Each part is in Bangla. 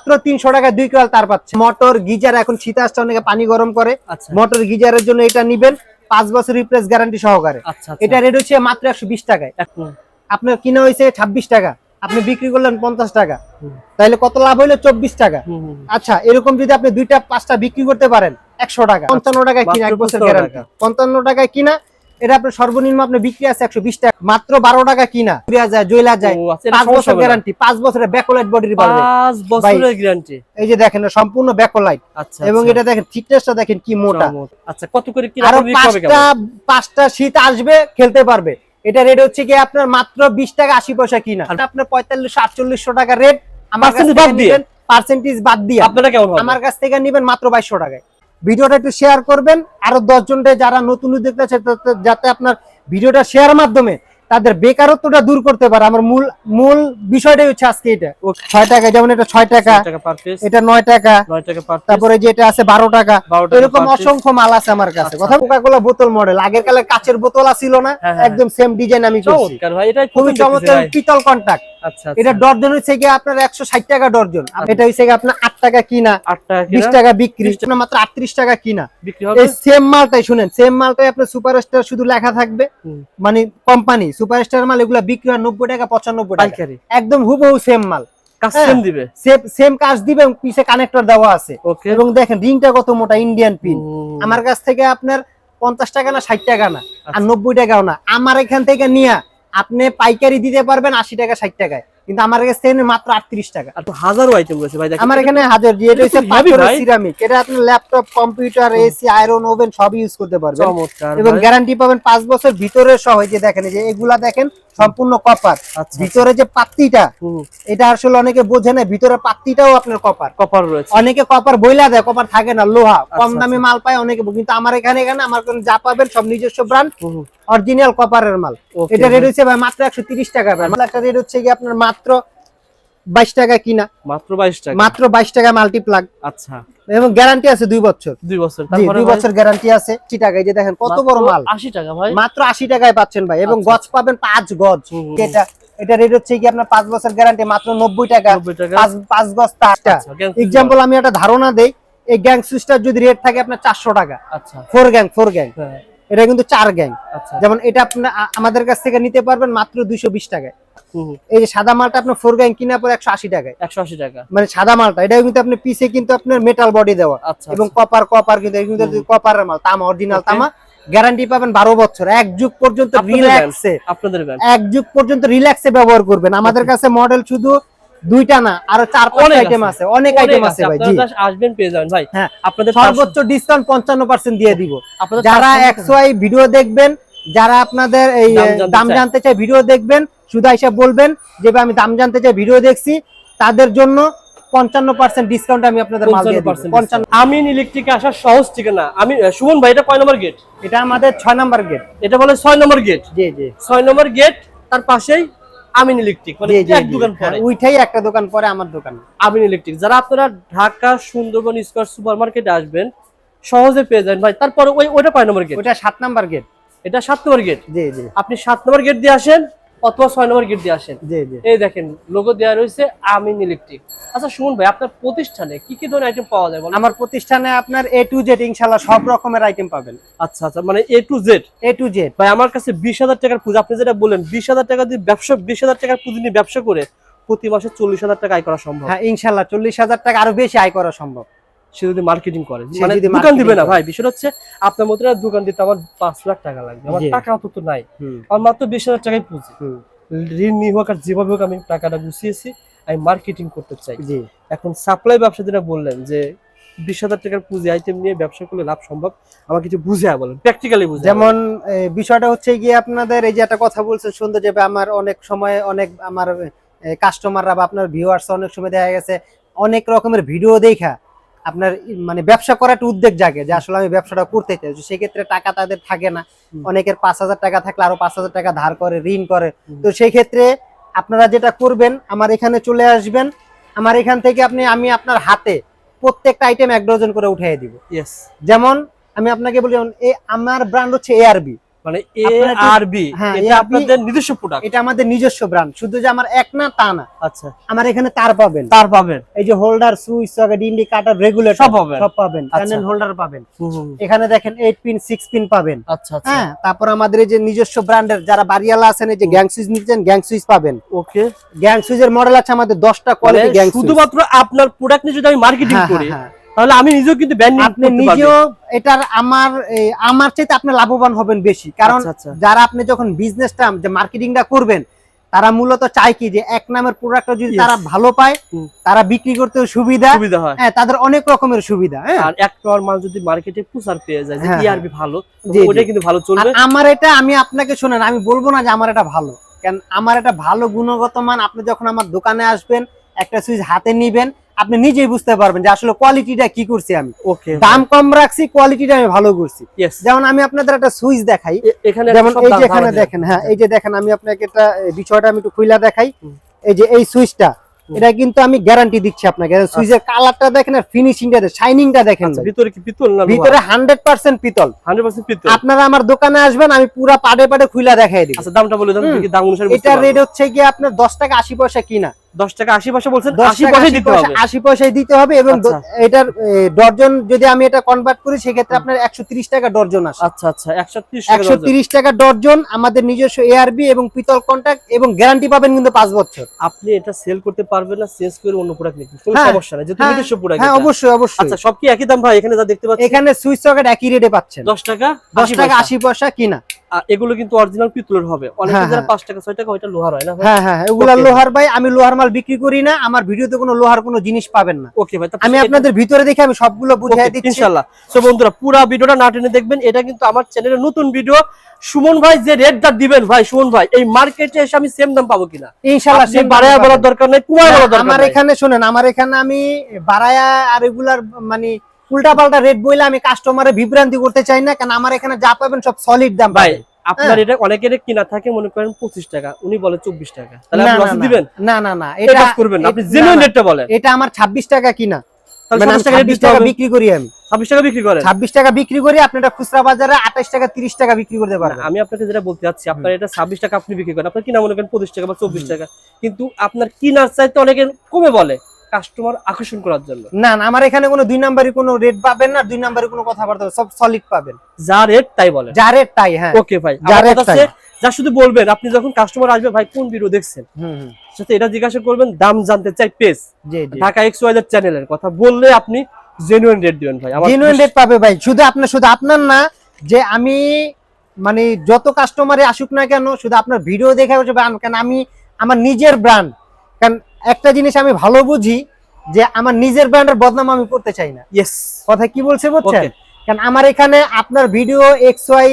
মাত্র তিনশো টাকা দুই কোয়াল তার পাচ্ছে। মোটর গিজার এখন শীত আসছে অনেকে পানি গরম করে। আচ্ছা। মোটর গিজারের জন্য এটা নিবেন। পাঁচ বছর রিপ্লেস গ্যারান্টি সহকারে। আচ্ছা এটা রেট হচ্ছে মাত্র একশো বিশ টাকায়। আপনার কিনা হয়েছে ছাব্বিশ টাকা। আপনি বিক্রি করলেন পঞ্চাশ টাকা। তাহলে কত লাভ হইল? চব্বিশ টাকা। আচ্ছা এরকম যদি আপনি দুইটা পাঁচটা বিক্রি করতে পারেন একশো টাকা। পঞ্চান্ন টাকায় কিনা এক বছর গ্যারান্টি পঞ্চান্ন টাকায় কিনা এটা আপনার সর্বনিম্ন আপনার বিক্রি আছে একশো বিশ টাকা। মাত্র বারো টাকা কিনা। যায় জয়লা যায়। আচ্ছা, পাঁচ বছর গ্যারান্টি পাঁচ বছরের ব্যাকলাইট বডির পাঁচ বছরের গ্যারান্টি এই যে দেখেন সম্পূর্ণ ব্যাকলাইট আচ্ছা এবং আচ্ছা। এটা দেখেন থিকনেসটা দেখেন কি মোটা। আচ্ছা কত করে কি আরও পাঁচটা পাঁচটা শীত আসবে খেলতে পারবে। এটা রেট হচ্ছে কি আপনার মাত্র বিশ টাকা আশি পয়সা কিনা। আপনার পঁয়তাল্লিশ আটচল্লিশশো টাকা রেট আমার কাছ বাদ দিয়ে? পার্সেন্টেজ বাদ দিয়ে। আপনারা কেমন আমার কাছ থেকে নিবেন মাত্র বাইশশো টাকায়। ভিডিওটা একটু শেয়ার করবেন। আরও দশ জনকে যারা নতুন উদ্যোক্তা যাতে আপনার ভিডিওটা শেয়ার মাধ্যমে তাদের বেকারত্বটা দূর করতে পারে। আমার মূল মূল বিষয়টাই হচ্ছে আজকে এটা। ছয় টাকা যেমন এটা ছয় টাকা এটা নয় টাকা 9 টাকা পার পিস তারপরে যেটা আছে বারো টাকা এরকম অসংখ্য মাল আছে আমার কাছে। আচ্ছা। কথা কোকা কোলা বোতল মডেল আগের কালে কাচের বোতল আসিল না হ্যাঁ, হ্যাঁ, একদম সেম ডিজাইন আমি করছি। এটা খুবই চমৎকার পিতল কন্টাক্ট আচ্ছা এটা ডর্জন হচ্ছে গিয়ে আপনার একশো ষাট টাকা ডর্জন। এটা হচ্ছে গিয়ে আপনার আট টাকা কিনা 8 টাকা বিশ টাকা বিক্রি। মাত্র আটত্রিশ টাকা কিনা। এই সেম মালটাই শুনেন সেম মালটাই আপনার সুপারস্টার শুধু লেখা থাকবে। মানে কোম্পানি সুপারস্টার মাল এগুলা বিক্রি হয় নব্বই টাকা পঁচানব্বই টাকা। একদম হুবহু সেম মাল। হ্যাঁ। দিবে? সেম কাজ দিবে পিছে কানেক্টর দেওয়া আছে। এবং দেখেন রিংটা কত মোটা ইন্ডিয়ান পিন আমার কাছ থেকে আপনার পঞ্চাশ টাকা না ষাট টাকা না আর আচ্ছা। নব্বই টাকাও না। আমার এখান থেকে নিয়ে আপনি পাইকারি দিতে পারবেন আশি টাকা ষাট টাকায়। কিন্তু আমার কাছ নিন মাত্র আটত্রিশ টাকা। আর হাজারো আইটেম রয়েছে ভাই দেখেন। আমার এখানে হাজার সিরামিক এটা আপনি laptop computer AC iron oven use করতে পারবেন। চমৎকার এবং গ্যারান্টি পাবেন পাঁচ বছর ভিতরে সহ যে দেখেন যে এগুলা দেখেন সম্পূর্ণ কপার আচ্ছা। ভিতরে যে পাত্তিটা এটা আসলে অনেকে বোঝে না ভিতরে পাত্তিটাও আপনার কপার কপার রয়েছে। অনেকে কপার বইলা দেয় কপার থাকে না লোহা কম আচ্ছা, দামে মাল পায় অনেকে কিন্তু আমার এখানে এখানে আমার কাছে যা পাবেন সব নিজস্ব ব্র্যান্ড। অরিজিনাল কপারের মাল। এটা রেট হচ্ছে ভাই মাত্র একশো তিরিশ টাকা। ভাই একটা রেট হচ্ছে কি আপনার মাত্র বাইশ টাকা কিনা। মাত্র 22 টাকা। মাত্র বাইশ টাকা মাল্টিপ্লাগ আচ্ছা। এবং গ্যারান্টি আছে দুই বছর। দুই বছর। দুই বছর গ্যারান্টি আছে। টি টাকায় যে দেখেন কত বড় মাল। 80 টাকা ভাই। মাত্র আশি টাকায় পাচ্ছেন ভাই। এবং আচ্ছা। গজ পাবেন পাঁচ গজ। এটা এটা রেট হচ্ছে কি আপনার পাঁচ বছর গ্যারান্টি মাত্র নব্বই টাকা। পাঁচ গজ তারটা আচ্ছা, এক্সাম্পল আমি একটা ধারণা দেই। এই গ্যাং সুইচটার যদি রেট থাকে আপনার চারশো টাকা। আচ্ছা। ফোর গ্যাং ফোর গ্যাং এটা কিন্তু চার গ্যাং আচ্ছা। যেমন এটা আপনার আমাদের কাছ থেকে নিতে পারবেন মাত্র দুইশো বিশ টাকায়। এই যে সাদা মালটা আপনার ফোর গ্যাং কিনা পর একশো আশি টাকায়। 180 টাকা। মানে সাদা মালটা এটা কিন্তু আপনি পিছে কিন্তু আপনার মেটাল বডি দেওয়া। আচ্ছা এবং কপার কপার কিন্তু এটা কিন্তু কপারের মাল তামা অরিজিনাল তামা। গ্যারান্টি পাবেন বারো বছর এক যুগ পর্যন্ত রিল্যাক্সে আপনাদের এক যুগ পর্যন্ত রিল্যাক্সে ব্যবহার করবেন। আমাদের কাছে মডেল শুধু দুইটা না আরও চার অনেক আইটেম আছে, অনেক আইটেম আছে। ভাই জি। আসবেন পেয়ে যাবেন। ভাই হ্যাঁ আপনাদের সর্বোচ্চ ডিসকাউন্ট পঞ্চান্ন পার্সেন্ট দিয়ে দিব। যারা একশো আই ভিডিও দেখবেন যারা আপনাদের এই দাম জানতে চায়। জানতে চাই ভিডিও দেখবেন সুদা হিসাব বলবেন যে আমি দাম জানতে চাই ভিডিও দেখছি। তাদের জন্য পঞ্চান্ন পার্সেন্ট ডিসকাউন্ট আমি আপনাদের মাল দিয়ে দিব। 55% পঞ্চান্ন আমিন ইলেকট্রিক আসার সহজ ঠিকানা। আমি সুমন ভাই এটা কয় নম্বর গেট এটা আমাদের ছয় নাম্বার গেট এটা বলে ছয় নম্বর গেট জি জি। ছয় নম্বর গেট তার পাশেই আমিন ইলেকট্রিক মানে এক দোকান হ্যাঁ, পরে ওইটাই একটা দোকান পরে আমার দোকান। আমিন ইলেকট্রিক যারা আপনারা ঢাকা সুন্দরবন স্কোয়ার সুপার মার্কেটে আসবেন সহজে পেয়ে যাবেন। ভাই তারপরে ওই ওইটা কয় নম্বর গেট ওইটা সাত নাম্বার গেট এটা সাত নম্বর গেট জি জি। আপনি সাত নম্বর গেট দিয়ে আসেন অথবা ছয় নম্বর গেট দিয়ে আসেন। এই দেখেন লোগো দেওয়া রয়েছে আমিন ইলেকট্রিক আচ্ছা শুনুন ভাই আপনার প্রতিষ্ঠানে কি কি ধরনের আইটেম পাওয়া যায় আমার প্রতিষ্ঠানে আপনার এ টু জেড ইনশাল্লাহ সব রকমের আইটেম পাবেন। আচ্ছা আচ্ছা মানে A to Z A to Z ভাই আমার কাছে বিশ হাজার টাকার পুঁজি আপনি যেটা বললেন বিশ হাজার টাকা দিয়ে ব্যবসা বিশ হাজার টাকার পুঁজি নিয়ে ব্যবসা করে প্রতি মাসে চল্লিশ হাজার টাকা আয় করা সম্ভব। হ্যাঁ ইনশাল্লাহ চল্লিশ হাজার টাকা আরও বেশি আয় করা সম্ভব। সে যদি মার্কেটিং করে। মানে দোকান দিবে না ভাই বিষয়টা হচ্ছে আপনার মতো দোকান দিতে আমার পাঁচ লাখ টাকা লাগবে। আমার টাকা অত তো নাই। আমার মাত্র বিশ হাজার টাকাই পুঁজি। ঋণ নিয়ে হোক আর যেভাবে হোক আমি টাকাটা গুছিয়েছি আমি মার্কেটিং করতে চাই। এখন সাপ্লাই ব্যবসা যেটা বললেন যে বিশ হাজার টাকার পুঁজি আইটেম নিয়ে ব্যবসা করলে লাভ সম্ভব? আমার কিছু বুঝে বলেন প্র্যাকটিক্যালি বুঝে যেমন বিষয়টা হচ্ছে গিয়ে আপনাদের এই যে একটা কথা বলছেন সুন্দর যে আমার অনেক সময় অনেক আমার কাস্টমাররা বা আপনার ভিউয়ার্স অনেক সময় দেখা গেছে অনেক রকমের ভিডিও দেখা। আপনার মানে ব্যবসা করার একটা উদ্যোগ জাগে যে আসলে আমি ব্যবসাটা করতে চাই। সেক্ষেত্রে টাকা তাদের থাকে না। অনেকের পাঁচ হাজার টাকা থাকলে আরও পাঁচ হাজার টাকা ধার করে ঋণ করে। তো সেই ক্ষেত্রে আপনারা যেটা করবেন আমার এখানে চলে আসবেন। আমার এখান থেকে আপনি আমি আপনার হাতে প্রত্যেকটা আইটেম এক ডজন করে উঠিয়ে দিব। যেমন আমি আপনাকে বলি এই আমার ব্র্যান্ড হচ্ছে এআরবি মানে এ আর বি এটা আপনাদের নিজস্ব প্রোডাক্ট এটা আমাদের নিজস্ব ব্র্যান্ড শুধু যে আমার এক না তা না। আচ্ছা। আমার এখানে তার পাবেন। তার পাবেন। এই যে holder switch socket indicator regulator সব পাবেন। সব পাবেন। আচ্ছা। প্যানেল হোল্ডার পাবেন। এখানে দেখেন 8 পিন 6 পিন পাবেন। আচ্ছা আচ্ছা। হ্যাঁ তারপর আমাদের এই যে নিজস্ব ব্র্যান্ডের যারা বাড়িওয়ালা আছেন এই যে গ্যাং সুইচ নিচ্ছেন গ্যাং সুইচ পাবেন। ওকে গ্যাং সুইচের মডেল আছে আমাদের 10টা মানে কোয়ালিটি গ্যাং সুইচ শুধুমাত্র আপনার প্রোডাক্ট নিয়ে যদি আমি মার্কেটিং হ্যাঁ, করি হ্যাঁ, হ্যাঁ। তাহলে আমি নিজেও কিন্তু আপনি নিজেও এটার আমার আমার চাইতে আপনি লাভবান হবেন বেশি। কারণ আচ্ছা, আচ্ছা। যারা আপনি যখন বিজনেসটা যে মার্কেটিংটা করবেন তারা মূলত চায় কি যে এক নামের প্রোডাক্টটা যদি তারা ভালো পায় তারা বিক্রি করতেও সুবিধা। সুবিধা হয়। হ্যাঁ তাদের অনেক রকমের সুবিধা হ্যাঁ। আর এক টাওয়ার মাল যদি মার্কেটে প্রচার পেয়ে যায় যে হ্যাঁ, ভালো জি, ওটা কিন্তু ভালো চলবে। আমার এটা আমি আপনাকে শোনেন আমি বলব না যে আমার এটা ভালো। কেন আমার এটা ভালো গুণগত মান আপনি যখন আমার দোকানে আসবেন একটা সুইচ হাতে নিবেন আপনি নিজেই বুঝতে পারবেন যে আসলে কোয়ালিটিটা কি করছি আমি। ওকে দাম কম রাখছি কোয়ালিটিটা আমি ভালো করছি। যেমন আমি আপনাদের একটা সুইচ দেখাই। এখানে যেমন এই যে এখানে দেখেন হ্যাঁ এই যে দেখেন আমি আপনাকে এটা বিষয়টা আমি একটু খুইলা দেখাই। এই যে এই সুইচটা এটা কিন্তু আমি গ্যারান্টি দিচ্ছি আপনাকে। সুইচের কালারটা দেখেন আর ফিনিশিংটা শাইনিংটা দেখেন আচ্ছা। ভিতরে কি পিতল না ভিতরে হান্ড্রেড পার্সেন্ট পিতল। 100% পিতল। আপনারা আমার দোকানে আসবেন আমি পুরা পাড়ে পাড়ে খুইলা দেখাই দিব। আচ্ছা দামটা বলে দেন। দেখি দাম অনুসারে এটার রেট হচ্ছে কি আপনার দশ টাকা আশি পয়সা কিনা। 10 টাকা 80 পয়সা বলছেন দশ 80 টাকা পয়সা দিতে হবে। আশি পয়সায় দিতে হবে এবং আচ্ছা। এটার ডর্জন যদি আমি এটা কনভার্ট করি সেক্ষেত্রে আপনার একশো তিরিশ টাকা ডর্জন আসে। আচ্ছা আচ্ছা 130 টাকা একশো দরজা। তিরিশ টাকা ডর্জন আমাদের নিজস্ব এআরবি এবং পিতল কন্ট্যাক্ট এবং গ্যারান্টি পাবেন কিন্তু পাঁচ বছর। আপনি এটা সেল করতে পারবেন না চেঞ্জ করে অন্য প্রোডাক্ট নিতে। কোনো হ্যাঁ, সমস্যা নাই যেহেতু হ্যাঁ, নিজস্ব প্রোডাক্ট হ্যাঁ অবশ্যই অবশ্যই। আচ্ছা সব কি একই দাম ভাই? এখানে যা দেখতে পাচ্ছি। এখানে সুইচ সকেট একই রেটে পাচ্ছেন। 10 টাকা? দশ টাকা পয়সা। আশি পয়সা কিনা। আর এগুলো কিন্তু অরিজিনাল পিতলের হবে। অনেকে হ্যাঁ, যারা হ্যাঁ। 5 টাকা 6 টাকা ওইটা লোহার হয় না হ্যাঁ হ্যাঁ হ্যাঁ, লোহার ভাই আমি লোহার মাল বিক্রি করি না আমার ভিডিওতে কোনো লোহার কোনো জিনিস পাবেন না। ওকে ভাই আমি আপনাদের ভিতরে দেখে আমি সবগুলো বুঝিয়ে দিচ্ছি। ইনশাআল্লাহ। সো বন্ধুরা পুরো ভিডিওটা না টেনে দেখবেন এটা কিন্তু আমার চ্যানেলের নতুন ভিডিও সুমন ভাই যে রেটটা দিবেন ভাই সুমন ভাই এই মার্কেটে এসে আমি সেম দাম পাবো কিনা? ইনশাআল্লাহ same বাড়ায়া বলার দরকার নাই বলার দরকার আমার এখানে শুনেন আমার এখানে আমি বাড়ায়া আর এগুলার মানে উল্টা পাল্টা রেট বইলে আমি কাস্টমারে বিভ্রান্তি করতে চাই না কারণ আমার এখানে যা পাবেন সব সলিড দাম ভাই আপনার হ্যাঁ। এটা অনেকের কিনা থাকে মনে করেন 25 টাকা উনি বলে 24 টাকা। তাহলে আপনি দিবেন? না না না এটা করবেন আপনি জেনুইন রেটটা বলেন। এটা আমার 26 টাকা কিনা। মানে আমি 27 টাকা 26 দিতে টাকা হবে বিক্রি করি আমি। 26 টাকা বিক্রি করেন। 26 টাকা বিক্রি করি আপনি এটা খুচরা বাজারে 28 টাকা 30 টাকা বিক্রি করতে পারবেন। আমি আপনাকে যেটা বলতে চাচ্ছি আপনার এটা 26 টাকা আপনি বিক্রি করেন। আপনার কিনা মনে করেন 25 টাকা বা 24 টাকা। কিন্তু আপনার কিনার চাইতে অনেকে কমে বলে। কাস্টমার আকর্ষণ করার জন্য। না না আমার এখানে কোনো দুই নাম্বারই কোনো রেট পাবেন না দুই নাম্বারে কোনো কথাবার্তা সব সলিড পাবেন। যা রেট তাই বলে। যা রেট তাই হ্যাঁ। ওকে ভাই। যা কথা হচ্ছে, যা শুধু বলবেন আপনি যখন কাস্টমার আসবে ভাই কোন ভিডিও দেখছেন? হুম হুম। সাথে এটা জিজ্ঞাসা করবেন দাম জানতে চাই পেজ জি জি। ঢাকা এক্স ওয়াই চ্যানেলের কথা বললে আপনি জেনুইন রেট দিবেন ভাই। আমার জেনুইন রেট পাবে ভাই। শুধু আপনার শুধু আপনার না যে আমি মানে যত কাস্টমারে আসুক না কেন শুধু আপনার ভিডিও দেখে কারণ আমি আমার নিজের ব্র্যান্ড কারণ একটা জিনিস আমি ভালো বুঝি যে আমার নিজের ব্র্যান্ডের বদনাম আমি করতে চাই না। ইয়েস কথা কি বলছে বুঝছেন? কারণ আমার এখানে আপনার ভিডিও এক্স ওয়াই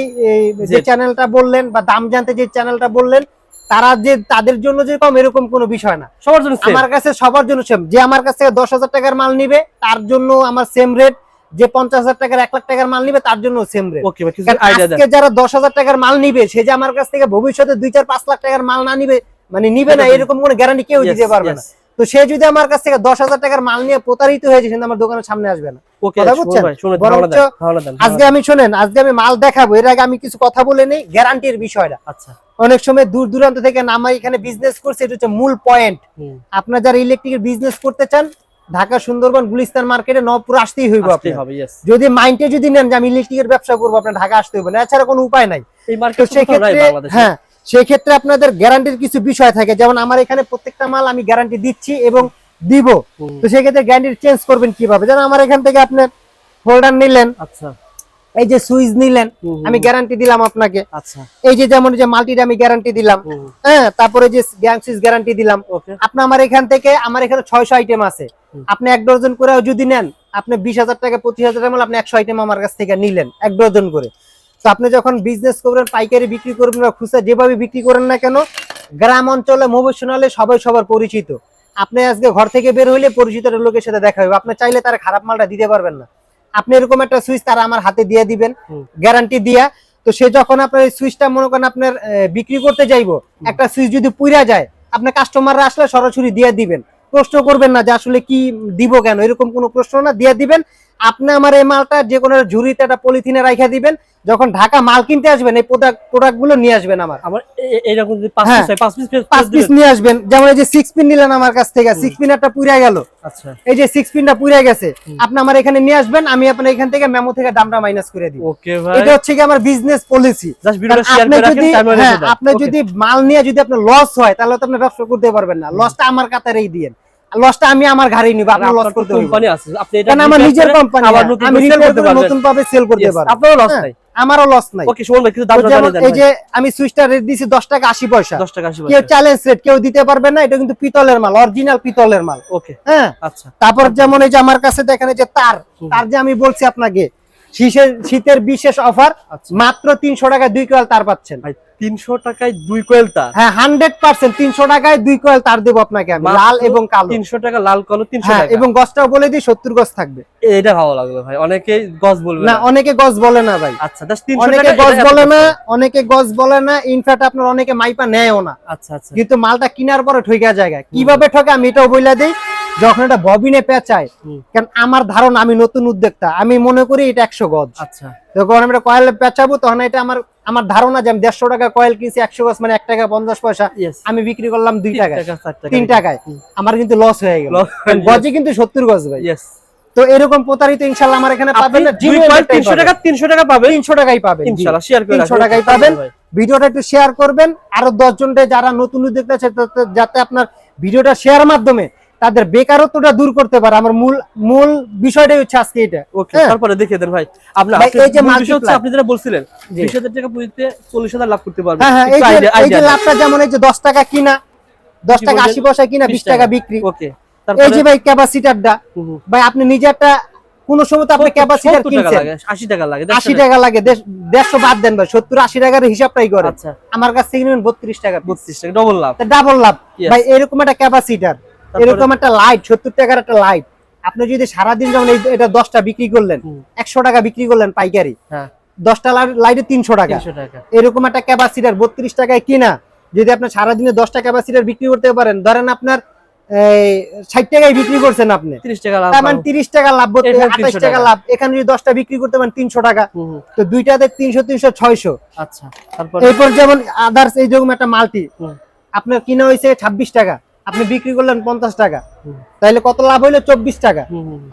যে। চ্যানেলটা বললেন বা দাম জানতে যে চ্যানেলটা বললেন তারা যে তাদের জন্য যে কম এরকম কোনো বিষয় না। সবার জন্য আমার কাছে সবার জন্য সেম যে আমার কাছ থেকে দশ হাজার টাকার মাল নিবে তার জন্য আমার সেম রেট যে পঞ্চাশ হাজার টাকার এক লাখ টাকার মাল নিবে তার জন্য সেম রেট আজকে যারা দশ হাজার টাকার মাল নিবে সে যে আমার কাছ থেকে ভবিষ্যতে দুই চার পাঁচ লাখ টাকার মাল না নিবে মানে নিবে না এরকম। কোনো গ্যারান্টি কেউ দিতে পারবে না। তো সে যদি আমার কাছ থেকে দশ হাজার টাকার মাল নিয়ে প্রতারিত হয়েছে কিন্তু আমার দোকানের সামনে আসবে না। কথা বুঝছেন? বরঞ্চ আজকে আমি শোনেন আজকে আমি মাল দেখাবো এর আগে আমি কিছু কথা বলে নেই গ্যারান্টির বিষয়টা। আচ্ছা। অনেক সময় দূর দূরান্ত থেকে নামাই এখানে বিজনেস করছে এটা হচ্ছে মূল পয়েন্ট আপনার যারা ইলেকট্রিকের বিজনেস করতে চান ঢাকা সুন্দরবন গুলিস্তান মার্কেটে নবপুর আসতেই হইব আপনি যদি মাইন্ডে যদি নেন যে আমি ইলেকট্রিকের ব্যবসা করব আপনার ঢাকা আসতে হবে না এছাড়া কোনো উপায় নাই। এই তো মার্কেট সেই ক্ষেত্রে হ্যাঁ সেই ক্ষেত্রে আপনাদের গ্যারান্টির কিছু বিষয় থাকে। যেমন আমার এখানে প্রত্যেকটা মাল আমি গ্যারান্টি দিচ্ছি এবং দিব। তো সেই ক্ষেত্রে গ্যারান্টি চেঞ্জ করবেন কীভাবে? যেন আমার এখান থেকে আপনার হোল্ডার নিলেন। আচ্ছা। এই যে সুইচ নিলেন আমি গ্যারান্টি দিলাম আপনাকে। আচ্ছা। এই যে যেমন যে মাল্টিটা আমি গ্যারান্টি দিলাম। হ্যাঁ তারপরে যে গ্যাং সুইচ গ্যারান্টি দিলাম। ওকে। আপনি আমার এখান থেকে আমার এখানে ছয়শো আইটেম আছে। আপনি এক ডজন করে যদি নেন আপনি বিশ হাজার টাকা পঁচিশ হাজার টাকা আপনি একশো আইটেম আমার কাছ থেকে নিলেন এক ডজন করে। তো আপনি যখন বিজনেস করবেন পাইকারি বিক্রি করবেন বা খুচরা যেভাবে বিক্রি করেন না কেন গ্রাম অঞ্চলে মোবাইশনালে সবাই সবার পরিচিত। আপনি আজকে ঘর থেকে বের হইলে পরিচিত লোকের সাথে দেখা হবে। আপনি চাইলে তারা খারাপ মালটা দিতে পারবেন না। আপনি এরকম একটা সুইচ তারা আমার হাতে দিয়ে দিবেন গ্যারান্টি দিয়া। তো সে যখন আপনার এই সুইচটা মনে করেন আপনার বিক্রি করতে যাইবো একটা সুইচ যদি পুইরা যায় আপনার কাস্টমাররা আসলে সরাসরি দিয়ে দিবেন। প্রশ্ন করবেন না যে আসলে কি দিব কেন? এরকম কোনো প্রশ্ন না দিয়ে দিবেন। আপনি আমার এই মালটা যে কোনো ঝুড়িতে একটা পলিথিনে রাখা দিবেন যখন ঢাকা মাল কিনতে আসবেন এই প্রোডাক্ট প্রোডাক্টগুলো নিয়ে আসবেন আমার। আমার এরকম যদি পাঁচ হ্যাঁ। পিস পাঁচ পিস পাঁচ পিস নিয়ে আসবেন। যেমন এই যে সিক্স পিন নিলেন আমার কাছ থেকে সিক্স পিন একটা পুড়ে গেল। আচ্ছা। এই যে সিক্স পিনটা পুড়ে গেছে আপনি আমার এখানে নিয়ে আসবেন আমি আপনার এখান থেকে মেমো থেকে দামটা মাইনাস করে দিব। ওকে ভাই। এটা হচ্ছে কি আমার বিজনেস পলিসি জাস্ট ভিডিওটা শেয়ার আপনি যদি হ্যাঁ, আপনি যদি মাল নিয়ে যদি আপনার লস হয় তাহলে তো আপনি ব্যবসা করতে পারবেন না। লসটা আমার কাতারেই দিয়েন। লসটা আমি আমার নিব আপনার লস করতে কোম্পানি আছে আপনি এটা আমার নিজের কোম্পানি আমি করে করতে করে নতুন ভাবে সেল করতে পারব। আপনারও লস হ্যাঁ, নাই। আমারও লস নাই। ওকে কিছু দাম জানিয়ে দেন এই যে আমি সুইচটা রেট দিছি 10 টাকা 80 পয়সা। 10 টাকা 80 কেউ চ্যালেঞ্জ রেট কেউ দিতে পারবে না এটা কিন্তু পিতলের মাল অরিজিনাল পিতলের মাল। ওকে হ্যাঁ আচ্ছা। তারপর যেমন এই যে আমার কাছে দেখেন যে তার তার যে আমি বলছি আপনাকে শীতের শীতের বিশেষ অফার আচ্ছা। মাত্র তিনশো টাকায় দুই কোয়াল তার পাচ্ছেন। 300 টাকায় দুই কোয়েল তার। হ্যাঁ হান্ড্রেড পার্সেন্ট তিনশো টাকায় দুই কোয়াল তার দেবো আপনাকে আমি লাল এবং কালো। 300 টাকা লাল কালো 300 হ্যাঁ এবং গছটাও বলে দিই সত্তর গছ থাকবে। এটা ভালো লাগল ভাই অনেকে গজ বলবে না অনেকে গছ বলে না ভাই। আচ্ছা অনেকে গছ বলে না অনেকে গছ বলে না ইনফ্যাক্ট আপনার অনেকে মাইপা নেয়ও না। আচ্ছা আচ্ছা। কিন্তু মালটা কেনার পরে ঠইকা জায়গা কীভাবে ঠকে আমি এটাও বইলা দিই যখন এটা ববিনে পেঁচায় কারণ আমার ধারণা আমি নতুন উদ্যোক্তা আমি মনে করি এটা একশো গজ। আচ্ছা। যখন আমি কয়েল পেঁচাবো তখন এটা আমার আমার ধারণা যে আমি দেড়শো টাকা কয়েল কিনছি একশো গজ মানে এক টাকা পঞ্চাশ পয়সা আমি বিক্রি করলাম দুই টাকায় টাকা তিন টাকায়। আমার কিন্তু লস হয়ে গেল। গজে কিন্তু সত্তর গজ ভাই। তো এরকম প্রতারিত ইনশাল্লাহ আমার এখানে পাবেন না 300 টাকা 300 টাকা পাবেন। তিনশো টাকাই পাবেন শেয়ার করে 300 পাবেন। ভিডিওটা একটু শেয়ার করবেন। আরও দশ জনকে যারা নতুন উদ্যোক্তা আছে যাতে আপনার ভিডিওটা শেয়ার মাধ্যমে তাদের বেকারত্বটা দূর করতে পারে। আমার মূল মূল বিষয়টাই হচ্ছে আজকে এটা। ওকে হ্যাঁ। তারপরে দেখিয়ে দেন ভাই। আপনার আপনি- এই যে হচ্ছে আপনি যেটা বলছিলেন জি। 20000 টাকা পুঁজিতে 40000 লাভ করতে পারবেন হ্যাঁ হ্যাঁ এই যে এই যে লাভটা যেমন এই যে দশ টাকা কিনা দশ কি টাকা বললেন? আশি পয়সা কিনা 20 বিশ টাকা। বিক্রি। ওকে এই যে ভাই ক্যাপাসিটারটা। ভাই আপনি নিজে একটা কোন সময় তো আপনি 70 ক্যাপাসিটার কিনছেন। লাগে 80 টাকা লাগে আশি টাকা। লাগে দেড়- দেড়শো বাদ দেন ভাই সত্তর আশি টাকার হিসাবটাই করে। আচ্ছা। আমার কাছ থেকে নেবেন বত্রিশ টাকা 32 টাকা ডবল লাভ। ডাবল লাভ। ভাই এরকম একটা ক্যাপাসিটার তারপরে- এরকম একটা লাইট সত্তর টাকার একটা লাইট আপনি যদি সারাদিন যেমন এটা দশটা বিক্রি করলেন একশো টাকা বিক্রি করলেন পাইকারি হ্যাঁ। দশটা লাইটে তিনশো টাকা। এরকম একটা ক্যাপাসিটার বত্রিশ টাকায় কিনা যদি আপনার সারাদিনে দশটা ক্যাপাসিটার বিক্রি করতে পারেন ধরেন আপনার ষাট টাকায় বিক্রি করছেন আপনি। 30 টাকা লাভ মানে তিরিশ টাকা লাভ আঠাশ টাকা। লাভ। এখানে যদি দশটা বিক্রি করতে পারেন তিনশো টাকা। তো দুইটাতে তিনশো তিনশো ছয়শো। আচ্ছা এরপর যেমন আদার্স এই যেরকম একটা মাল্টি আপনার কিনা হয়েছে ছাব্বিশ টাকা। আপনি বিক্রি করলেন পঞ্চাশ টাকা। তাহলে কত লাভ হইল? চব্বিশ টাকা।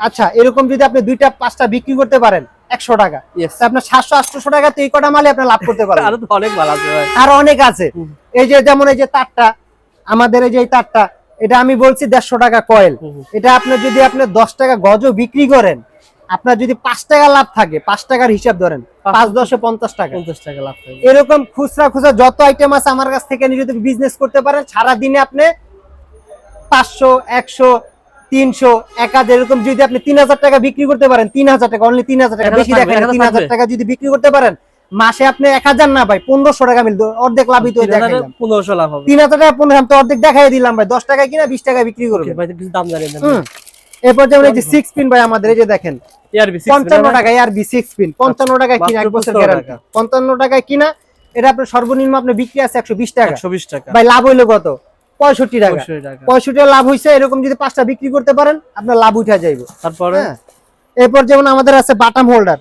আচ্ছা এরকম যদি আপনি দুইটা পাঁচটা বিক্রি করতে পারেন একশো টাকা। আপনার সাতশো আটশো টাকা তো এই কটা মালে আপনি লাভ করতে পারেন আরও অনেক ভালো আছে আর অনেক আছে। এই যে যেমন এই যে তারটা আমাদের এই যে তারটা এটা আমি বলছি দেড়শো টাকা কয়েল। এটা আপনার যদি আপনি দশ টাকা গজও বিক্রি করেন আপনার যদি পাঁচ টাকা লাভ থাকে পাঁচ টাকার হিসাব ধরেন পাঁচ দশে পঞ্চাশ টাকা। 50 টাকা লাভ এরকম খুচরা খুচরা যত আইটেম আছে আমার কাছ থেকে যদি বিজনেস করতে পারেন সারা দিনে আপনি পাঁচশো একশো তিনশো এক হাজার এরকম যদি আপনি তিন হাজার টাকা বিক্রি করতে পারেন তিন হাজার টাকা অনলি তিন হাজার টাকা বেশি দেখেন তিন হাজার টাকা যদি বিক্রি করতে পারেন মাসে আপনি এক হাজার না ভাই পনেরোশো টাকা মিলতো অর্ধেক লাভই তো 3000 দেখাইলাম। 1500 লাভ হবে। তিন হাজার টাকা পনেরো তো অর্ধেক দেখাই দিলাম ভাই দশ টাকা কিনা বিশ টাকা বিক্রি কিছু দাম হুম। এরপর যেমন এই যে সিক্স পিন ভাই আমাদের এই যে দেখেন পঞ্চান্ন টাকায় আর বি সিক্স পিন পঞ্চান্ন টাকায় কিনা এক বছর গ্যারান্টি পঞ্চান্ন টাকায় কিনা এটা আপনার সর্বনিম্ন আপনার বিক্রি আছে একশো বিশ টাকা। 120 টাকা। ভাই লাভ হইল কত? পঁয়ষট্টি টাকা। 65 টাকা। পঁয়ষট্টি লাভ হয়েছে এরকম যদি পাঁচটা বিক্রি করতে পারেন আপনার লাভ উঠা যাইব। তারপরে? হ্যাঁ। এরপর যেমন আমাদের আছে বাটাম হোল্ডার।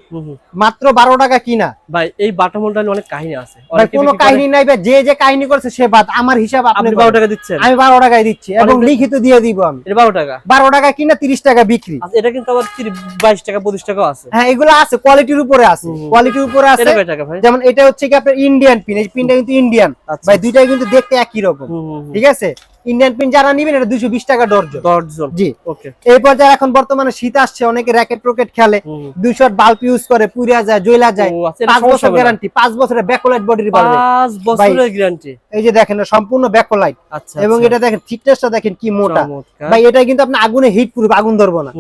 মাত্র বারো টাকা কিনা। ভাই এই বাটা মোলটা নিয়ে অনেক কাহিনী আছে। ভাই কোনো কাহিনী নাই ভাই যে যে কাহিনী করছে সে বাদ আমার হিসাব আপনি। 12 টাকা দিচ্ছেন? আমি বারো টাকায় দিচ্ছি এবং লিখিত দিয়ে দিব আমি। 12 টাকা? বারো টাকা কিনা তিরিশ টাকা বিক্রি। আচ্ছা এটা কিন্তু আবার 30 22 টাকা 25 টাকাও আছে। হ্যাঁ এগুলো আছে কোয়ালিটির উপরে আছে। কোয়ালিটির উপরে আছে। টাকা যেমন এটা হচ্ছে কি আপনার ইন্ডিয়ান পিন এই পিনটা কিন্তু ইন্ডিয়ান আচ্ছা। ভাই দুইটাই কিন্তু দেখতে একই রকম। ঠিক আছে? ইন্ডিয়ান পিন যারা নিবেন এটা দুইশো বিশ টাকা ডর্জন দশজন জি। ওকে এই পর্যায়ে এখন বর্তমানে শীত আসছে অনেকে র্যাকেট প্রকেট খেলে। দুইশো বাল্ব ইউজ করে পুরিয়া যায় জয়লা যায় আচ্ছা, পাঁচ বছর গ্যারান্টি পাঁচ বছরের ব্যাকলাইট বডির পাঁচ বছরের গ্যারান্টি এই যে দেখেন সম্পূর্ণ ব্যাকলাইট আচ্ছা এবং আচ্ছা। এটা দেখেন থিকনেসটা দেখেন কি মোটা। ভাই এটা কিন্তু আপনি আগুনে হিট প্রুফ আগুন ধরবো না।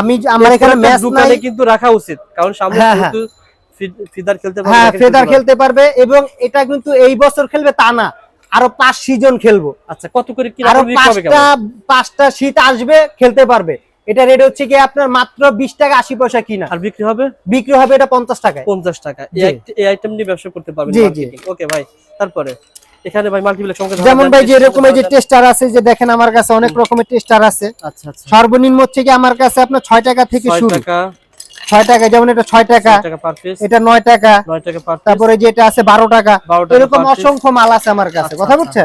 আমি আমার এখানে ম্যাচ দোকানে কিন্তু রাখা উচিত। কারণ সামনে হ্যাঁ, হ্যাঁ। ফিদার খেলতে পারবে হ্যাঁ ফেদার খেলতে পারবে এবং এটা কিন্তু এই বছর খেলবে তা না। আরও পাঁচ সিজন খেলব। আচ্ছা কত করে কি আরও পাঁচটা পাঁচটা শীত আসবে খেলতে পারবে। এটা রেট হচ্ছে কি আপনার মাত্র বিশ টাকা আশি পয়সা কিনা। আর বিক্রি হবে? বিক্রি হবে এটা পঞ্চাশ টাকা পঞ্চাশ টাকা। এই আইটেম নিয়ে ব্যবসা করতে পারবেন। ওকে ভাই তারপরে এখানে ভাই মাল্টিপ্লেক্স সংখ্যা যেমন ভাই যে এরকম যে টেস্টার আছে যে দেখেন আমার কাছে অনেক রকমের টেস্টার আছে। আচ্ছা আচ্ছা। সর্বনিম্ন হচ্ছে কি আমার কাছে আপনার ছয় টাকা থেকে শুরু। টাকা। ছয় টাকা যেমন এটা ছয় টাকা এটা নয় টাকা। তারপরে যে এটা আছে বারো টাকা এরকম অসংখ্য মাল আছে আমার কাছে কথা বলছেন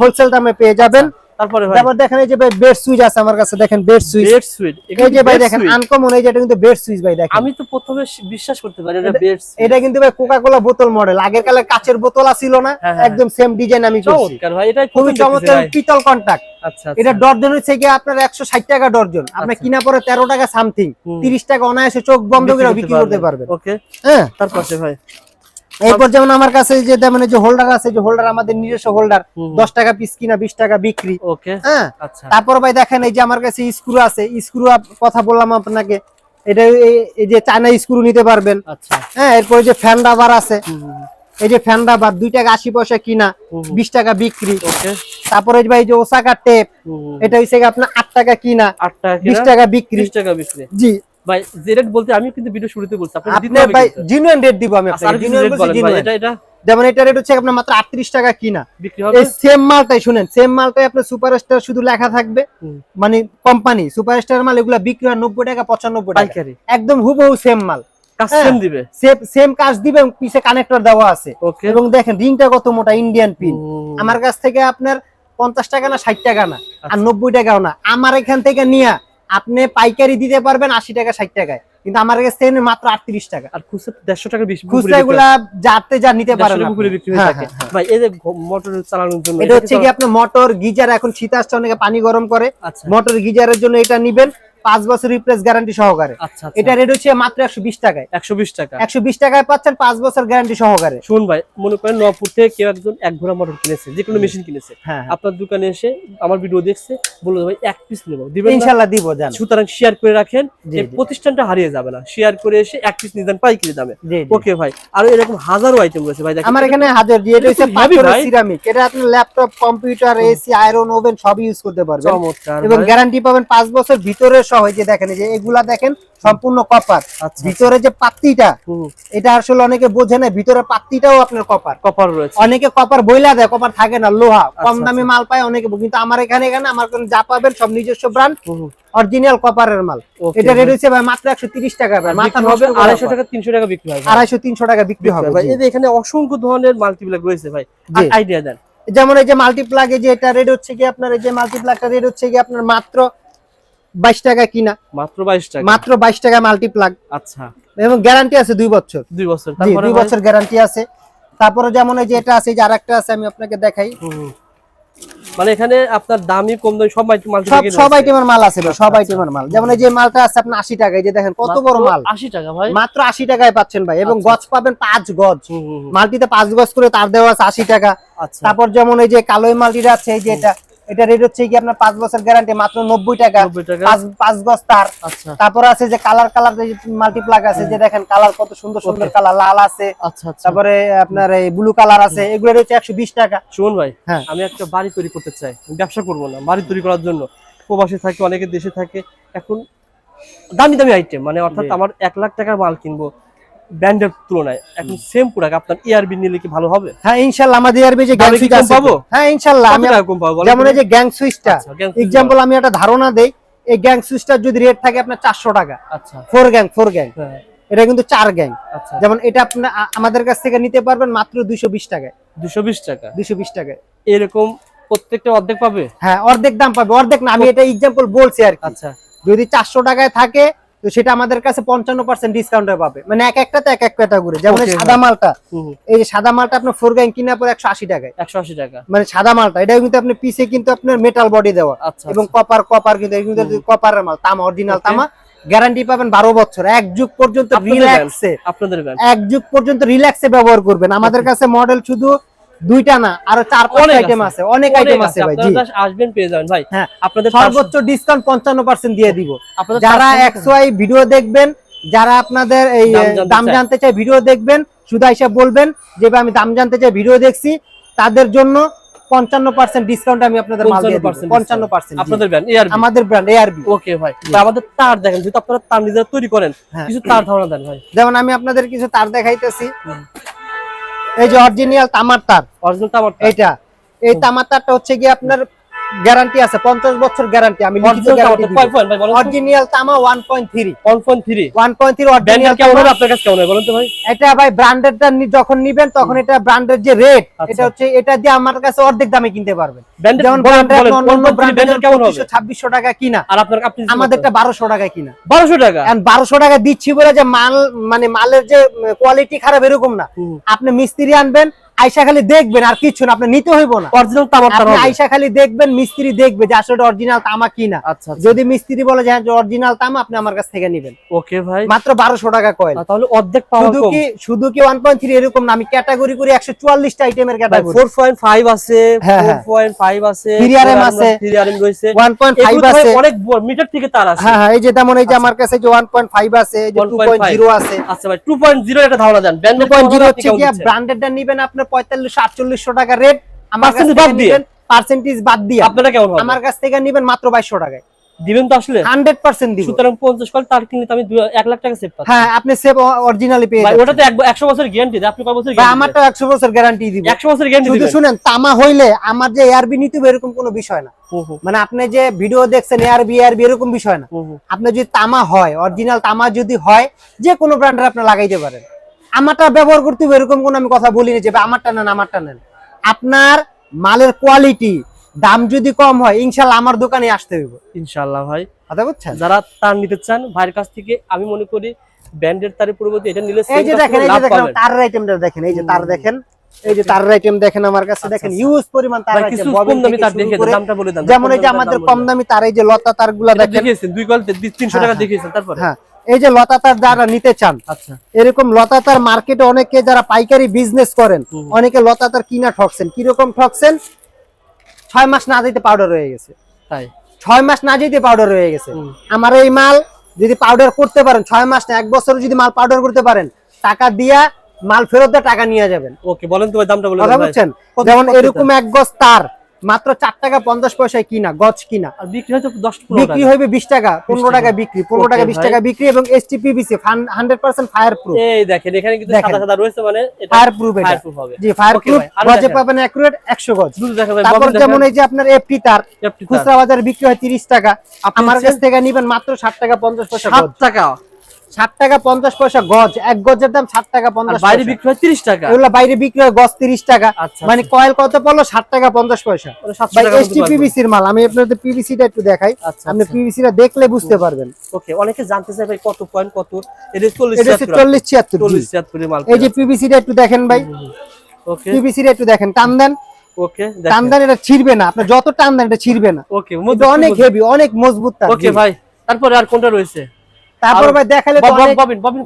হোলসেল দামে পেয়ে যাবেন। হোলসেল দামে পেয়ে যাবেন তারপরে ভাই? তারপর দেখেন এই যে ভাই বেড সুইচ আছে আমার কাছে দেখেন বেড সুইচ বেড সুইট এই যে ভাই দেখেন আনকমন এই যে এটা কিন্তু বেড সুইচ ভাই দেখেন। আমি তো প্রথমে বিশ্বাস করতে পারি এটা বেড এটা কিন্তু ভাই কোকা বোতল মডেল আগের কালে কাচের বোতল ছিল না হ্যাঁ, হ্যাঁ, একদম সেম ডিজাইন আমি করছি। চমৎকার ভাই এটা খুবই চমৎকার পিতল কন্টাক্ট আচ্ছা এটা ডর্জন হচ্ছে গিয়ে আপনার একশো ষাট টাকা ডর্জন। আপনার আচ্ছা। কিনা পরে তেরো টাকা সামথিং হুম। তিরিশ টাকা অনায়াসে চোখ বন্ধ করে বিক্রি করতে পারবেন। ওকে। হ্যাঁ। তারপরে ভাই? এরপর যেমন আমার কাছে যে এই যে হোল্ডার আছে যে হোল্ডার আমাদের নিজস্ব হোল্ডার দশ টাকা পিস কিনা বিশ টাকা বিক্রি। ওকে হ্যাঁ? আচ্ছা। তারপর ভাই দেখেন এই যে আমার কাছে স্ক্রু আছে স্ক্রু কথা বললাম আপনাকে এটা এই- যে চায়না স্ক্রু নিতে পারবেন। আচ্ছা। হ্যাঁ এরপর যে ফ্যান রাবার আছে এই যে ফ্যান রাবার দুই টাকা আশি পয়সা কিনা। বিশ টাকা বিক্রি। তারপরে ভাই যে ওসাকা টেপ। এটা হচ্ছে আপনার আট টাকা কিনা বিশ টাকা বিক্রি। বিশ টাকা বিক্রি। জি। ভাই যে রেট বলতে আমি কিন্তু ভিডিও শুরুতে বলছি আপনি ভাই। জিনুইন রেট দিব আমি আচ্ছা, আপনাকে বলছি। এটা এটা। যেমন এটা রেট হচ্ছে আপনার মাত্র আটত্রিশ টাকা কিনা। এই সেম মালটাই শুনেন সেম মালটাই আপনার সুপারস্টার শুধু লেখা থাকবে। মানে কোম্পানি সুপারস্টার মাল এগুলা বিক্রি হয় নব্বই টাকা পঁচানব্বই টাকা। একদম হুবহু সেম মাল। হ্যাঁ। দিবে? সেম সেম কাজ দিবে পিছে কানেক্টর দেওয়া আছে। ওকে এবং দেখেন রিংটা কত মোটা ইন্ডিয়ান পিন আমার কাছ থেকে আপনার পঞ্চাশ টাকা না ষাট টাকা না আর আচ্ছা। নব্বই টাকাও না। আমার এখান থেকে নিয়ে আপনি পাইকারি দিতে পারবেন আশি টাকা ষাট টাকায়। কিন্তু আমার কাছে মাত্র আটত্রিশ টাকা। আর খুচরা দেড়শো টাকা বেশি খুচরা এগুলা যাতে যা নিতে বিক্রি হয়ে হ্যাঁ, হ্যাঁ। ভাই এই যে মোটর চালানোর জন্য এটা হচ্ছে কি আপনার মোটর গিজার এখন শীত আসছে অনেকে পানি গরম করে। আচ্ছা। মোটর গিজারের জন্য এটা নিবেন। পাঁচ বছর রিপ্লেস গ্যারান্টি সহকারে। আচ্ছা এটা রেট হচ্ছে মাত্র একশো বিশ টাকায়। একশো বিশ টাকা। একশো বিশ টাকায় পাচ্ছেন পাঁচ বছর গ্যারান্টি সহকারে। শুন ভাই মনে করেন নপুর থেকে কেউ একজন এক ঘোড়া মোটর কিনেছে যে কোনো মেশিন কিনেছে। হ্যাঁ আপনার দোকানে এসে আমার ভিডিও দেখছে বলল ভাই এক পিস নেব। দিবেন ইনশাল্লাহ দিব জান। সুতরাং শেয়ার করে রাখেন জি। প্রতিষ্ঠানটা হারিয়ে যাবে না। শেয়ার করে এসে এক পিস নিতেন পাইকারি দামে। ওকে ভাই। আর এরকম হাজারো আইটেম রয়েছে ভাই আমার এখানে হাজার দিয়ে এটা হচ্ছে। সিরামিক এটা আপনি laptop computer AC iron oven সব ইউজ করতে পারবেন। চমৎকার এবং গ্যারান্টি পাবেন পাঁচ বছর ভিতরে সহ যে দেখেন যে এগুলা দেখেন সম্পূর্ণ কপার। আচ্ছা। ভিতরে যে পাত্তিটা এটা আসলে অনেকে বোঝে না ভিতরে পাত্তিটাও আপনার কপার। কপার রয়েছে। অনেকে কপার বইলা দেয় কপার থাকে না লোহা কম আচ্ছা, দামে মাল পায় অনেকে কিন্তু আমার এখানে এখানে আমার যা পাবেন সব নিজস্ব ব্র্যান্ড। অরিজিনাল কপারের মাল। এটা। রেট হচ্ছে ভাই মাত্র একশো তিরিশ টাকা ভাই মাথা হবে নষ্ট আড়াইশো আড়াইশো টাকা তিনশো টাকা বিক্রি ভাই। আড়াইশো তিনশো টাকা বিক্রি হবে ভাই। এই যে এখানে অসংখ্য ধরনের মাল্টিপ্লাগ রয়েছে ভাই। আইডিয়া দেন। যেমন এই যে মাল্টিপ্লাগ যে এটা রেট হচ্ছে কি আপনার এই যে মাল্টিপ্লাগটা রেট হচ্ছে কি আপনার মাত্র বাইশ টাকা কিনা। মাত্র বাইশ টাকা? মাত্র বাইশ টাকা মাল্টিপ্লাগ আচ্ছা। এবং গ্যারান্টি আছে দুই বছর। দুই বছর। তারপরে দুই বছর গ্যারান্টি আছে। তারপরে যেমন এই যে এটা আছে যে আরেকটা আছে আমি আপনাকে দেখাই। মানে এখানে আপনার দামি কম দামি সব সব মাল্টিপ্লাগ সব আইটেমের মাল আছে ভাই, সব আচ্ছা, আইটেমের মাল। যেমন এই যে মালটা আছে আপনার আশি টাকা এই যে দেখেন কত বড় মাল। আশি টাকা ভাই। মাত্র আশি টাকায় পাচ্ছেন ভাই এবং আচ্ছা, গজ পাবেন পাঁচ গজ। মালটিতে পাঁচ গজ করে তার দেওয়া আছে আশি টাকা। আচ্ছা। তারপর যেমন এই যে কালোই মালটিটা আছে এই যে এটা। এটা রেট হচ্ছে কি আপনার পাঁচ বছর গ্যারান্টি মাত্র নব্বই টাকা। পাঁচ গজ তার। আচ্ছা। তারপর আছে যে কালার কালার মাল্টিপ্লাগ আছে যে দেখেন কালার কত সুন্দর সুন্দর কালার লাল আছে। আচ্ছা আচ্ছা। তারপরে আপনার এই ব্লু কালার আছে এগুলো হচ্ছে একশো বিশ টাকা। শুনুন ভাই হ্যাঁ। আমি একটা বাড়ি তৈরি করতে চাই। ব্যবসা করব না বাড়ি তৈরি করার জন্য। প্রবাসী থাকে অনেকে দেশে থাকে। এখন দামি দামি আইটেম মানে অর্থাৎ আমার এক লাখ টাকার মাল কিনবো। ব্র্যান্ডের তুলনায় এখন সেম প্রোডাক্ট আপনার ইয়ারবি নিলে কি ভালো হবে? হ্যাঁ ইনশাল্লাহ আমাদের আর যে গ্যাং সুইচ আছে। পাবো? হ্যাঁ ইনশাল্লাহ আমি টাকা কম পাবো যেমন এই যে গ্যাং সুইচটা এক্সাম্পল আমি একটা ধারণা দেই এই গ্যাং সুইচটার যদি রেট থাকে আপনার চারশো টাকা। আচ্ছা। ফোর গ্যাং ফোর গ্যাং হ্যাঁ। এটা কিন্তু চার গ্যাং আচ্ছা। যেমন এটা আপনার আ- আমাদের কাছ থেকে নিতে পারবেন মাত্র দুইশো বিশ টাকায়। দুশো বিশ টাকা? দুইশো বিশ টাকায়। এরকম প্রত্যেকটা অর্ধেক পাবে? হ্যাঁ অর্ধেক দাম পাবে। অর্ধেক না আমি এটা এক্সাম্পল বলছি আর কি। আচ্ছা। যদি চারশো টাকায় থাকে তো সেটা আমাদের কাছে পঞ্চান্ন পার্সেন্ট ডিসকাউন্টে পাবে। মানে এক একটাতে এক এক ক্যাটাগরি যেমন সাদা মালটা। এই যে সাদা মালটা আপনার ফোর গ্যাং কিনা পরে একশো আশি টাকায়। একশো আশি টাকা। মানে সাদা মালটা এটা কিন্তু আপনি পিসে কিন্তু আপনার মেটাল বডি দেওয়া। আচ্ছা এবং কপার কপার কিন্তু কপারের মাল তামা অরিজিনাল তামা। গ্যারান্টি পাবেন বারো বছর। এক যুগ পর্যন্ত রিল্যাক্সে আপনাদের এক যুগ পর্যন্ত রিল্যাক্সে ব্যবহার করবেন। আমাদের কাছে মডেল শুধু দুইটা না আরও চার পাঁচটা আইটেম আছে। অনেক আইটেম আছে। ভাই জি। আসবেন পেয়ে যাবেন। ভাই হ্যাঁ আপনাদের সর্বোচ্চ ডিসকাউন্ট পঞ্চান্ন পার্সেন্ট দিয়ে দিব। যারা চারশো- এক্স ভিডিও দেখবেন যারা আপনাদের এই দাম জানতে। চাই ভিডিও দেখবেন শুধু হিসাব বলবেন যে আমি দাম জানতে চাই ভিডিও দেখছি। তাদের জন্য পঞ্চান্ন পার্সেন্ট ডিসকাউন্ট আমি আপনাদের মাল দিয়ে পঞ্চান্ন পার্সেন্ট আপনাদের ব্র্যান্ড এআরবি আমাদের ব্র্যান্ড এআরবি ওকে ভাই। আমাদের তার দেখেন যেহেতু আপনারা তার নিজেরা তৈরি করেন হ্যাঁ। কিছু তার ধারণা দেন ভাই। যেমন আমি আপনাদের কিছু তার দেখাইতেছি। এই যে অরিজিনাল তামার তার। অরিজিনাল তামার এটা এইটা। এই তামার তারটা হচ্ছে গিয়ে আপনার গ্যারান্টি আছে পঞ্চাশ বছর গ্যারান্টি আমি লিখিত গ্যারান্টি? অরিজিনাল তামা one point three 1.3 one point three ব্র্যান্ডের অরিজিনাল কেমন হবে? আপনার কাছে কেমন হবে? বলেন তো ভাই। এটা ভাই ব্র্যান্ডেডটা যখন নিবেন তখন এটা ব্র্যান্ডের যে রেট আচ্ছা। এটা হচ্ছে এটা দিয়ে আমার কাছে অর্ধেক দামে কিনতে পারবেন। যেমন ব্র্যান্ডের অন্য 1.3 ব্র্যান্ডের কেমন হবে? ছাব্বিশশো টাকা কিনা। আর আপনার আপনি আমাদেরটা বারোশো টাকা কিনা। 1200 টাকা? বারোশো টাকা দিচ্ছি বলে যে মাল মানে মালের যে কোয়ালিটি খারাপ এরকম না। আপনি মিস্ত্রি আনবেন আইসা খালি দেখবেন আর কিছু না আপনি নিতে হইব না। অরিজিনাল তামার তার আপনি আইসা খালি দেখবেন মিস্ত্রি দেখবে যে আসলে অরিজিনাল তামা কিনা। আচ্ছা আচ্ছা। যদি মিস্ত্রি বলে যে অরিজিনাল তামা আপনি আমার কাছ থেকে নেবেন। ওকে ভাই। মাত্র বারোশো টাকা কয়েল তাহলে অর্ধেক পাওয়া শুধু কি শুধু কি ওয়ান পয়েন্ট থ্রি এরকম না আমি ক্যাটাগরি করে একশো চুয়াল্লিশটা আইটেমের ক্যাটাগরি 4.5 আছে হ্যাঁ, হ্যাঁ। 4.5 আছে 3RM আছে। 3RM রয়েছে। ওয়ান পয়েন্ট ফাইভ এগুলো তো ভাই আছে। অনেক মিটার থেকে তার আছে। হ্যাঁ হ্যাঁ এই যে তেমন এই যে আমার কাছে যে ওয়ান পয়েন্ট ফাইভ আছে এই যে টু 1.5 পয়েন্ট জিরো আছে। আচ্ছা ভাই 2.0 একটা ধারণা দেন। টু ব্র্যান্ডের পয়েন্ট জিরো কেমন হচ্ছে কি? ব্র্যান্ডেডটা নিবেন আপনার পঁয়তাল্লিশশো আটচল্লিশশো টাকা রেট আমার কাছ বাদ দিয়ে? পার্সেন্টেজ বাদ দিয়ে। আপনারা কেমন আমার কাছ থেকে নিবেন মাত্র বাইশশো টাকায়। দিবেন তো আসলে? হান্ড্রেড পার্সেন্ট দিব। সুতরাং 50 কল তার কিনলে আমি 1 লাখ টাকা সেভ পাচ্ছি। হ্যাঁ আপনি সেভ অরিজিনালি পেয়ে যাবেন ওটা তো 100 বছর গ্যারান্টি দেয় আপনি কয় বছর ভাই গ্যারান্টি আমারটা একশো বছর গ্যারান্টি দিব। 100 বছর গ্যারান্টি শুধু শুনেন তামা হইলে আমার যে এআরবি নিতে এরকম কোনো বিষয় না। মানে আপনি যে ভিডিও দেখছেন এআরবি এআরবি এরকম বিষয় না। আপনার যদি তামা হয় অরিজিনাল তামা যদি হয় যে কোনো ব্র্যান্ডের আপনি লাগাইতে পারেন। আমারটা ব্যবহার করতে হবে এরকম কোনো আমি কথা বলিনি যে আমারটা নেন আমারটা নেন। আপনার মালের কোয়ালিটি দাম যদি কম হয় ইনশাল্লাহ আমার দোকানে আসতে হইব। ইনশাআল্লাহ ভাই। কথা বুঝছেন? যারা তার নিতে চান ভাইয়ের কাছ থেকে আমি মনে করি ব্র্যান্ডের তারের পরিবর্তে এটা নিলে এই যে দেখেন এই যে দেখেন। তারের আইটেমটা দেখেন এই যে তার দেখেন এই যে তারের আইটেম দেখেন আমার কাছে আচ্ছা, দেখেন আচ্ছা। ইউজ পরিমাণ তার আইটেম কিছু কম দামি তার দেন, দামটা বলে দেন। যেমন এই যে আমাদের কম দামি তার এই যে লতা তারগুলা দেখেন। দেখিয়েছেন দুই কল 300 হ্যাঁ, টাকা হ্যাঁ। দেখিয়েছেন তারপরে? হ্যাঁ। এই যে লতাতার যারা নিতে চান আচ্ছা। এরকম লতাতার মার্কেটে অনেকে যারা পাইকারি বিজনেস করেন অনেকে লতাতার কিনা ঠকছেন। কীরকম ঠকছেন? ছয় মাস না যেতে পাউডার হয়ে গেছে। তাই? ছয় মাস না যেতে পাউডার হয়ে গেছে। আমার এই মাল যদি পাউডার করতে পারেন ছয় মাস না এক বছর যদি মাল পাউডার করতে পারেন টাকা দিয়া মাল ফেরত দিয়ে টাকা নিয়ে যাবেন। ওকে বলেন তো দামটা বলে বুঝছেন? যেমন এরকম এক গজ তার মাত্র চার টাকা পঞ্চাশ পয়সায় কিনা গছ কিনা। বিক্রি হয়তো 10 15 বিক্রি টাকা। বিশ টাকা পনেরো টাকা। বিক্রি পনেরো টাকা বিশ টাকা বিক্রি এবং এস হান্ড্রেড পার্সেন্ট ফায়ার প্রুফ এই দেখেন এখানে কিন্তু সাদা সাদা রয়েছে মানে ফায়ার প্রুফ ফায়ার প্রুফ হবে। জি ফায়ার প্রুফ গজে পাবেন অ্যাকুরেট একশো গজ। দুটো তারপর যেমন এই যে আপনার এফটি তার খুচরা বাজারে বিক্রি হয় তিরিশ টাকা। আমার কাছ থেকে নিবেন মাত্র ষাট টাকা পঞ্চাশ পয়সা গজ। 7 টাকা। ষাট টাকা পঞ্চাশ পয়সা গজ। এক গজের দাম ষাট টাকা পঞ্চাশ বাইরে বিক্রি হয় 30 টাকা? এগুলো বাইরে বিক্রি হয় গজ তিরিশ টাকা। আচ্ছা মানে কয়েল কত পড়ল? ষাট টাকা পঞ্চাশ পয়সা। 700 ভাই টাকার এস মতো টি পারবেন। পিবিসির মাল। আমি আপনাদের পিবিসিটা একটু দেখাই। আচ্ছা আপনি আচ্ছা। পিবিসিটা দেখলে বুঝতে পারবেন। ওকে অনেকে জানতে চায় ভাই কত পয়েন্ট কত? এটা 40 এটা হচ্ছে চল্লিশ ছিয়াত্তর জি। 40 76 এর মাল এই যে পিবিসিটা একটু দেখেন ভাই। ওকে। পিবিসিটা একটু দেখেন। টান দেন। ওকে টান দেন এটা ছিড়বে না। আপনার যত টান দেন এটা ছিড়বে না। ওকে অনেক হেভি অনেক মজবুত ওকে ভাই তারপরে আর কোনটা রয়েছে? তারপর ভাই দেখালে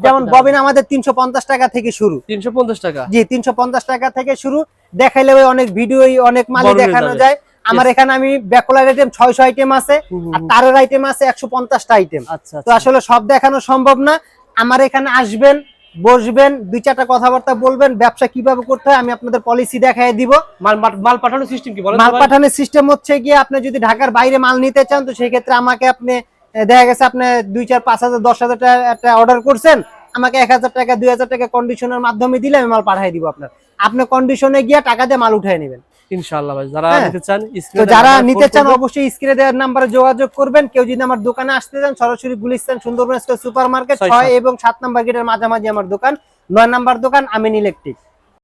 যেমন ববিন আমাদের তিনশো পঞ্চাশ টাকা থেকে শুরু। 350 টাকা? জি তিনশো পঞ্চাশ টাকা থেকে শুরু। দেখাইলে ভাই অনেক ভিডিও অনেক দেখানো যায়। আমার এখানে আমি ব্যাকলার আইটেম ছয়শো আইটেম আছে আর। তারের আইটেম আছে একশো পঞ্চাশটা আইটেম আচ্ছা তো আচ্ছা। আসলে সব দেখানো সম্ভব না। আমার এখানে আসবেন বসবেন দুই চারটা কথাবার্তা বলবেন ব্যবসা কীভাবে করতে হয় আমি আপনাদের পলিসি দেখাই দিব। মাল পাঠানোর সিস্টেম কি মাল পাঠানোর সিস্টেম হচ্ছে গিয়ে আপনি যদি ঢাকার বাইরে মাল নিতে চান তো সেই ক্ষেত্রে আমাকে আপনি দেখা গেছে আপনি দুই চার পাঁচ হাজার দশ হাজার টাকা একটা অর্ডার করছেন আমাকে এক হাজার টাকা দুই হাজার টাকা কন্ডিশনের মাধ্যমে দিলে আমি মাল পাঠাই দিব আপনার। আপনি কন্ডিশনে গিয়ে টাকা দিয়ে মাল উঠাই নেবেন। ইনশাআল্লাহ ভাই যারা হ্যাঁ। নিতে চান তো যারা নিতে চান অবশ্যই স্ক্রিনে দেওয়ার নাম্বারে যোগাযোগ করবেন। কেউ যদি আমার দোকানে আসতে চান সরাসরি গুলিস্তান সুন্দরবন সুপার মার্কেট ছয় ছয় এবং সাত নাম্বার গেটের মাঝামাঝি আমার দোকান নয় নাম্বার দোকান আমিন ইলেকট্রিক।